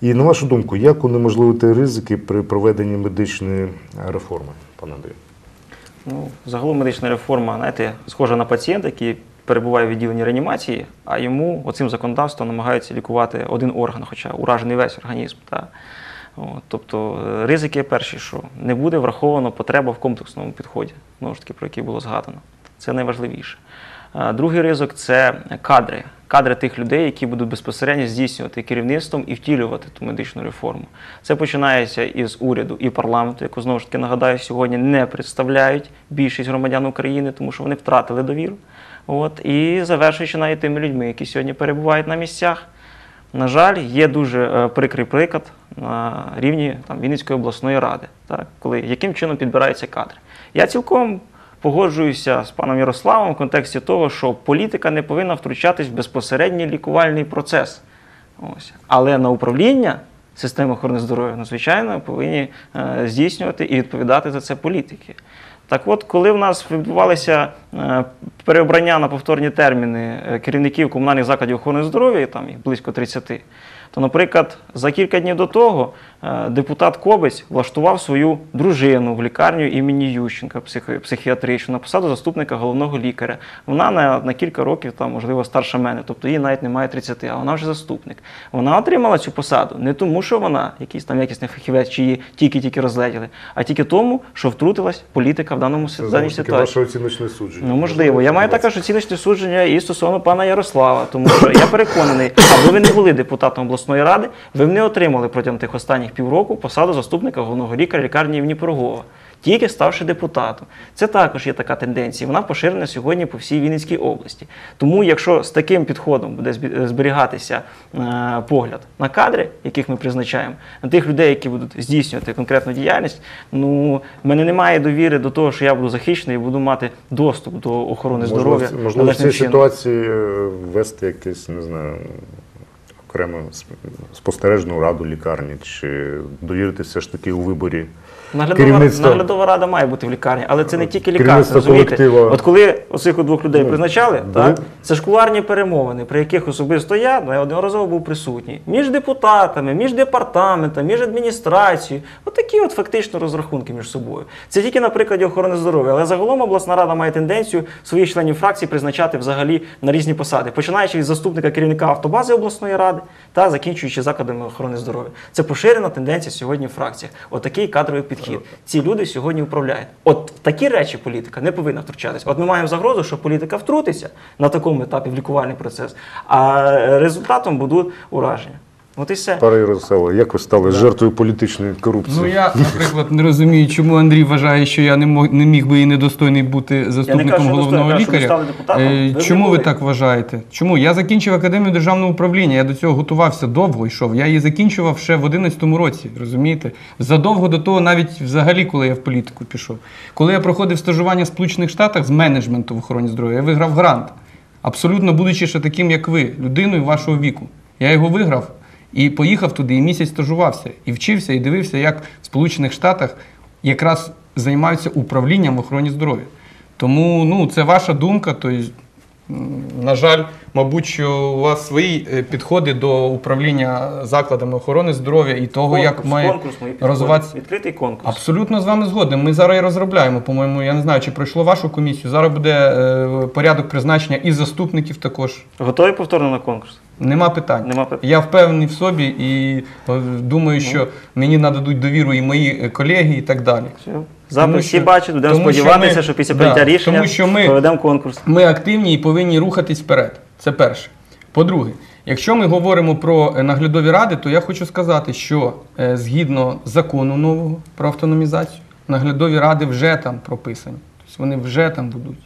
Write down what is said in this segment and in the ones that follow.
І на вашу думку, як унеможливити ризики при проведенні медичної реформи, пане Андрію? Ну, загалом медична реформа, знаєте, схожа на пацієнта, який перебуває в відділенні реанімації, а йому оцим законодавством намагаються лікувати один орган, хоча уражений весь організм. Та. От, тобто е, ризики перші, що не буде враховано потреба в комплексному підході, знову ж таки, про який було згадано. Це найважливіше. Другий ризик це кадри. Кадри тих людей, які будуть безпосередньо здійснювати керівництвом і втілювати ту медичну реформу. Це починається із уряду і парламенту, яку знову ж таки нагадаю, сьогодні не представляють більшість громадян України, тому що вони втратили довіру. От і завершуючи навіть тими людьми, які сьогодні перебувають на місцях. На жаль, є дуже е, прикрий приклад на рівні там, Вінницької обласної ради, так, коли яким чином підбираються кадри. Я цілком погоджуюся з паном Ярославом в контексті того, що політика не повинна втручатись в безпосередній лікувальний процес. Ось. Але на управління системи охорони здоров'я, ну, звичайно, повинні е, здійснювати і відповідати за це політики. Так от, коли в нас відбувалися е, переобрання на повторні терміни е, керівників комунальних закладів охорони здоров'я, там їх близько 30, то, наприклад, за кілька днів до того е, депутат Кобець влаштував свою дружину в лікарню імені Ющенка психіатричну на посаду заступника головного лікаря. Вона на, на кілька років, там, можливо, старша мене, тобто їй навіть немає 30, а вона вже заступник. Вона отримала цю посаду не тому, що вона якийсь там якісний фахівець, чи її тільки-тільки розлетіли, а тільки тому, що втрутилась політика в даному Це даній ситуації. ваше оціночне судження. Ну, можливо. Я маю також оціночне судження і стосовно пана Ярослава, тому що я переконаний, аби ви не були депутатом обласної ради, ви б не отримали протягом тих останніх півроку посаду заступника головного лікаря лікарні імені Пирогова. Тільки ставши депутатом. Це також є така тенденція. Вона поширена сьогодні по всій Вінницькій області. Тому, якщо з таким підходом буде збі- зберігатися е, погляд на кадри, яких ми призначаємо, на тих людей, які будуть здійснювати конкретну діяльність, ну в мене немає довіри до того, що я буду захищений і буду мати доступ до охорони здоров'я. Можливо, можливо в цій чином. ситуації е, ввести якесь, не знаю, окрему спостережну раду лікарні, чи довіритися ж таки у виборі Наглядова, наглядова рада має бути в лікарні, але це не тільки лікарня. Розумієте? От коли оцих двох людей Ну, призначали, так, це ж кулуарні перемовини, при яких особисто я неодноразово був присутній. Між депутатами, між департаментом, між адміністрацією. От такі от фактично розрахунки між собою. Це тільки на прикладі охорони здоров'я. Але загалом обласна рада має тенденцію своїх членів фракції призначати взагалі на різні посади, починаючи від заступника керівника автобази обласної ради та закінчуючи закладами охорони здоров'я. Це поширена тенденція сьогодні в фракціях. Отакий кадровий підхід. Ці люди сьогодні управляють. От в такі речі політика не повинна втручатися. От ми маємо загрозу, що політика втрутиться на такому етапі в лікувальний процес, а результатом будуть ураження. От і все. Пане Ярославе, як ви стали жертвою політичної корупції? Ну я, наприклад, не розумію, чому Андрій вважає, що я не мог не міг би і недостойний бути заступником що головного достойний, я кажу, що ви лікаря. стали депутатом. Е, Ви Чому ви так вважаєте? Чому я закінчив академію державного управління? Я до цього готувався довго йшов. Я її закінчував ще в 11-му році. Розумієте? Задовго до того, навіть взагалі, коли я в політику пішов. Коли я проходив стажування в Сполучених Штатах з менеджменту в охороні здоров'я, я виграв грант. Абсолютно будучи ще таким, як ви, людиною вашого віку. Я його виграв і поїхав туди, і місяць стажувався, і вчився, і дивився, як в Сполучених Штатах якраз займаються управлінням в охороні здоров'я. Тому ну, це ваша думка. М, на жаль, мабуть, що у вас свої е, підходи до управління закладами охорони здоров'я і того, як має конкурс розвиватися. Відкритий конкурс. Абсолютно з вами згоден. Ми зараз і розробляємо. По-моєму, я не знаю, чи пройшло вашу комісію. Зараз буде е, порядок призначення і заступників також. Готові повторно на конкурс? Нема питань. Нема питань. Ну. Я впевнений в собі і е, думаю, що мені нададуть довіру і мої е, колеги, і так далі. Запис Тому всі що- бачать, будемо тому що сподіватися, ми- що після да, прийняття рішення тому що ми- проведемо конкурс. Ми активні і повинні рухатись вперед. Це перше. По-друге, якщо ми говоримо про е, наглядові ради, то я хочу сказати, що е, згідно закону нового про автономізацію, наглядові ради вже там прописані. Тобто вони вже там будуть.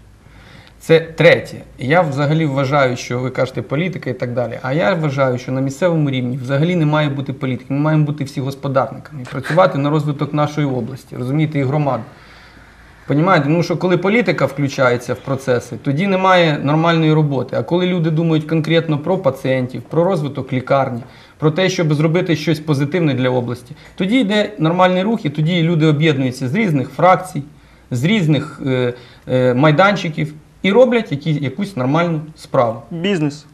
Це третє. Я взагалі вважаю, що ви кажете політика і так далі. А я вважаю, що на місцевому рівні взагалі не має бути політики. Ми маємо бути всі господарниками і працювати на розвиток нашої області, розумієте, і громад. Понімаєте, ну що коли політика включається в процеси, тоді немає нормальної роботи. А коли люди думають конкретно про пацієнтів, про розвиток лікарні, про те, щоб зробити щось позитивне для області, тоді йде нормальний рух, і тоді люди об'єднуються з різних фракцій, з різних е, е, майданчиків і роблять які, якусь нормальну справу. Бізнес.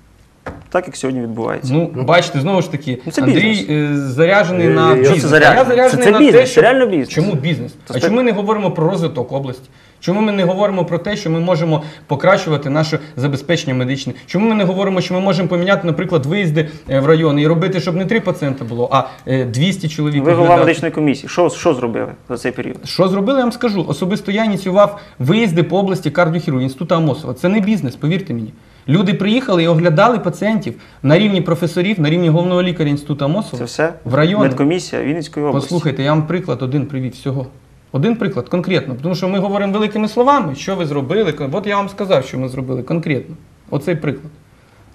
так як сьогодні відбувається. Ну, бачите, знову ж таки, Ну, це Андрій е, заряджений на я- я- бізнес. Це заряджений? Я заряджений Це- це на бізнес, те, це реально бізнес. Чому бізнес? Це А спе- чому ми не говоримо про розвиток області? Чому ми не говоримо про те, що ми можемо покращувати наше забезпечення медичне? Чому ми не говоримо, що ми можемо поміняти, наприклад, виїзди е, в райони і робити, щоб не 3 пацієнти було, а е, 200 чоловік? Ви голова медичної комісії. Що, що зробили за цей період? Що зробили, я вам скажу. Особисто я ініціював виїзди по області кардіохірургії Інституту Амосова. Це не бізнес, повірте мені. Люди приїхали і оглядали пацієнтів на рівні професорів, на рівні головного лікаря Інституту Амосова. Це все В райони. медкомісія Вінницької області. Послухайте, я вам приклад один привів всього. Один приклад конкретно. Тому що ми говоримо великими словами, що ви зробили. От я вам сказав, що ми зробили конкретно. Оцей приклад.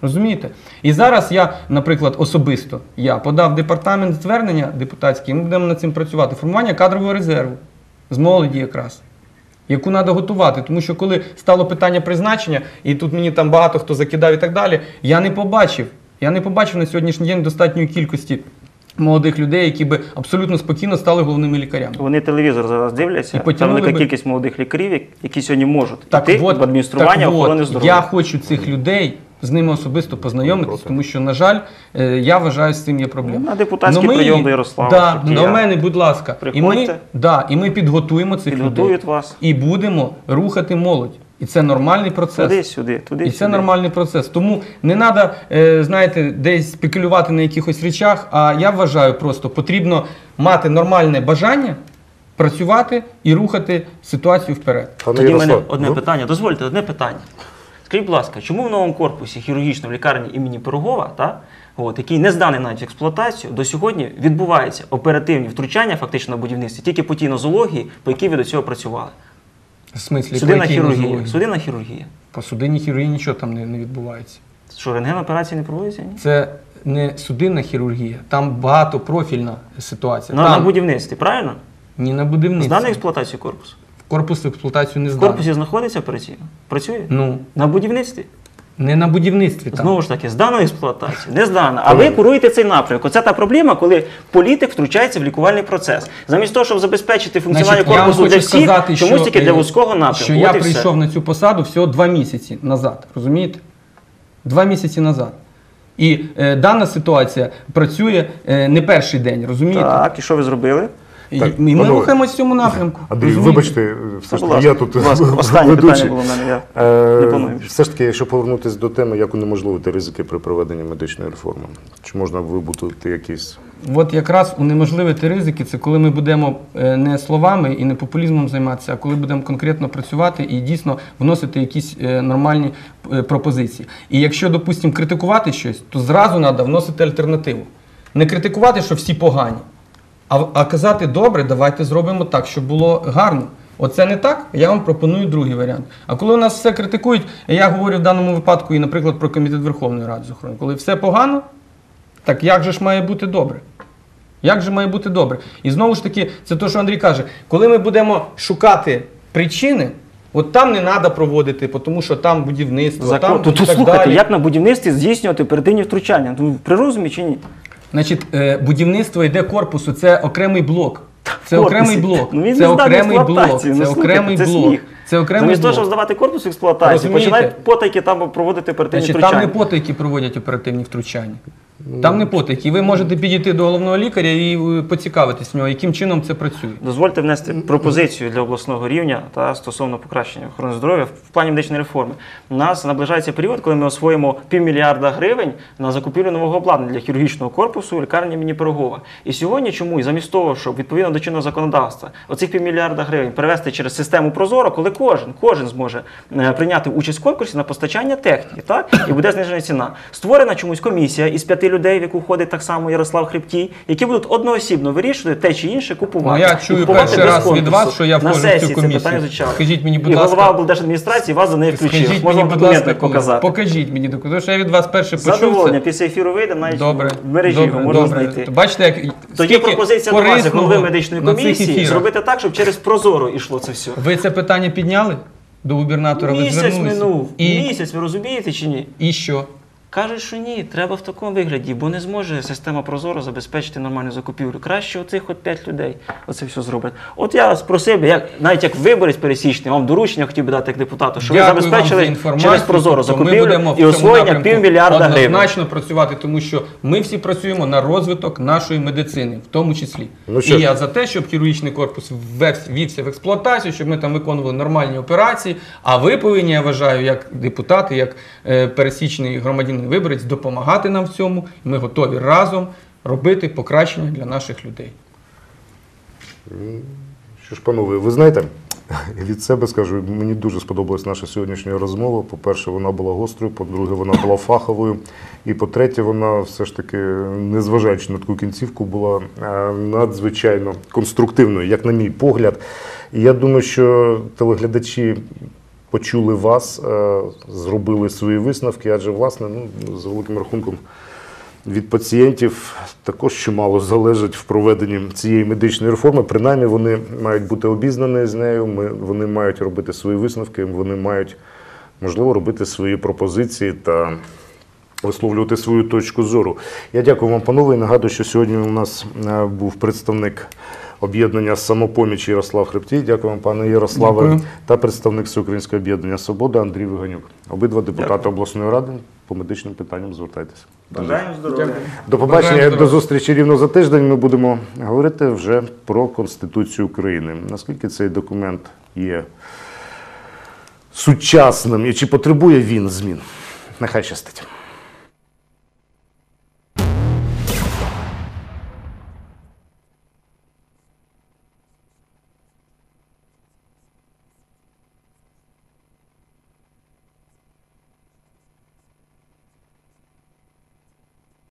Розумієте? І зараз я, наприклад, особисто я подав департамент звернення депутатське, ми будемо над цим працювати. Формування кадрового резерву з молоді якраз. Яку треба готувати, тому що коли стало питання призначення, і тут мені там багато хто закидав і так далі, я не побачив. Я не побачив на сьогоднішній день достатньої кількості молодих людей, які би абсолютно спокійно стали головними лікарями. Вони телевізор зараз дивляться. І Там велика би- кількість молодих лікарів, які сьогодні можуть Так йти от, в адміністрування так охорони от, здоров'я. Я хочу цих людей з ними особисто познайомитись, тому що, на жаль, е, я вважаю, з цим є проблема. Ну, на депутатський Ну, ми- прийом до Ярослава Да, до мене, будь ласка. І ми, да, і ми підготуємо цих Підготують людей. вас. І будемо рухати молодь. І це нормальний процес. Туди, сюди, туди, І це сюди. нормальний процес. Тому не треба, знаєте, десь спекулювати на якихось речах. А я вважаю, просто потрібно мати нормальне бажання працювати і рухати ситуацію вперед. Пане Тоді в мене Ярослав, одне ви- питання. Дозвольте, одне питання. Скажіть, будь ласка, чому в новому корпусі хірургічної лікарні імені Пирогова, та, от, який не зданий навіть в експлуатацію, до сьогодні відбуваються оперативні втручання фактично на будівництві тільки по тій нозології, по якій ви до цього працювали? В смислі, Судинна по якій хірургія. нозології? Судинна хірургія. По судинній хірургії нічого там не, не відбувається. Що, рентген операції не проводяться? Ні? Це не судинна хірургія, там багатопрофільна ситуація. На, на там будівництві, правильно? ні на будівництві. Зданий в експлуатацію В Корпус в експлуатацію не В корпусі знаходиться операційно? Працює? Ну, На будівництві? Не на будівництві там. Знову ж таки, здано експлуатацію, не здано. А ви куруєте цей напрямок. Оце та проблема, коли політик втручається в лікувальний процес. Замість того, щоб забезпечити функціонування Значить, я вам корпусу для хочу всіх, сказати, чомусь що, тільки для е, вузького напрямку. Що я От і все. прийшов на цю посаду всього два місяці назад. Розумієте? Два місяці назад. І е, дана ситуація працює е, не перший день, розумієте? Так, і що ви зробили? І, Так, і ми панове, рухаємося в цьому напрямку. Андрій, розумієте? вибачте, все ж Будь таки, ласка, я тут будь ласка, останнє ведучий. питання було в мене. Я Е, не планую більше. Все ж таки, якщо повернутися до теми, як унеможливити ризики при проведенні медичної реформи? Чи можна вибутувати якісь От якраз унеможливити ризики, це коли ми будемо е, не словами і не популізмом займатися, а коли будемо конкретно працювати і дійсно вносити якісь е, нормальні е, пропозиції. І якщо, допустимо, критикувати щось, то зразу треба вносити альтернативу. Не критикувати, що всі погані, а, а казати добре, давайте зробимо так, щоб було гарно. Оце не так, я вам пропоную другий варіант. А коли у нас все критикують, я говорю в даному випадку і, наприклад, про комітет Верховної Ради з охорони, коли все погано, так як же ж має бути добре? Як же має бути добре? І знову ж таки, це те, що Андрій каже, коли ми будемо шукати причини, от там не треба проводити, тому що там будівництво, Закон. там Тут і так слухайте, далі. як на будівництві здійснювати оперативні втручання? Ну, при розумі чи ні? Значить, е, будівництво йде корпусу, це окремий блок. Це Корпусі. окремий блок. Ну, він це не окремий блок. Це Ну, окремий це блок. сміх. Це окремий Замість того, щоб здавати корпус в експлуатацію, починають потайки там проводити оперативні Значить, там втручання. не потайки проводять оперативні втручання. Там не потайки. Ви можете підійти до головного лікаря і е, поцікавитись в нього, яким чином це працює. Дозвольте внести пропозицію для обласного рівня та стосовно покращення охорони здоров'я в плані медичної реформи. У нас наближається період, коли ми освоїмо півмільярда гривень на закупівлю нового обладнання для хірургічного корпусу лікарні імені Пирогова. І сьогодні чому? І замість того, щоб відповідно до чинного законодавства оцих півмільярда гривень перевести через систему Прозоро, коли кожен, кожен зможе е, прийняти участь в конкурсі на постачання техніки, так і буде знижена ціна. Створена чомусь комісія із п'яти людей, в яку входить так само Ярослав Хребтій, які будуть одноосібно вирішувати те чи інше купувати. Ну, я чую купувати перший раз від вас, що я входжу в цю комісію. Скажіть мені, будь і голова облдержадміністрації вас за неї включив. Скажіть Можна мені, будь ласка, показати. покажіть мені документи, тому що я від вас перше почув Задоволення, після ефіру вийде, навіть Добре, в мережі добре, його можна добре. знайти. Бачите, як Тоді пропозиція до вас, як голови медичної комісії, зробити так, щоб через Прозоро йшло це все. Ви це питання підняли до губернатора? ви Місяць минув. І, Місяць, ви розумієте чи ні? і що? Кажуть, що ні, треба в такому вигляді, бо не зможе система Прозоро забезпечити нормальну закупівлю. Краще оцих от 5 людей оце все зроблять. От я спросив би, як, навіть як виборець пересічний, вам доручення хотів би дати як депутату, що ви Дякую вам забезпечили за інформацію. через Прозоро Тобто ми закупівлю і освоєння півмільярда гривень. Однозначно працювати, тому що ми всі працюємо на розвиток нашої медицини, в тому числі. Ну і я за те, щоб хірургічний корпус ввівся в експлуатацію, щоб ми там виконували нормальні операції. А ви повинні, я вважаю, як депутати, як е, пересічний громадянин виборець, допомагати нам в цьому. Ми готові разом робити покращення для наших людей. Що ж, панове, ви знаєте, від себе скажу, мені дуже сподобалась наша сьогоднішня розмова. По-перше, вона була гострою, по-друге, вона була фаховою. І по-третє, вона все ж таки, незважаючи на таку кінцівку, була е, надзвичайно конструктивною, як на мій погляд. І я думаю, що телеглядачі почули вас, е, зробили свої висновки, адже, власне, ну, за великим рахунком від пацієнтів також чимало залежить в проведенні цієї медичної реформи. Принаймні вони мають бути обізнані з нею, ми, вони мають робити свої висновки, вони мають, можливо, робити свої пропозиції та висловлювати свою точку зору. Я дякую вам, панове. і Нагадую, що сьогодні у нас е, був представник об'єднання самопоміч Ярослав Хребтій. Дякую вам, пане Ярославе, Дякую. та представник Всеукраїнського об'єднання Свобода Андрій Виганюк. Обидва депутати Дякую. обласної ради по медичним питанням звертайтеся. Бажаємо здоров'я. До побачення Бажаємо до зустрічі рівно за тиждень. Ми будемо говорити вже про Конституцію України. Наскільки цей документ є сучасним і чи потребує він змін? Нехай щастить.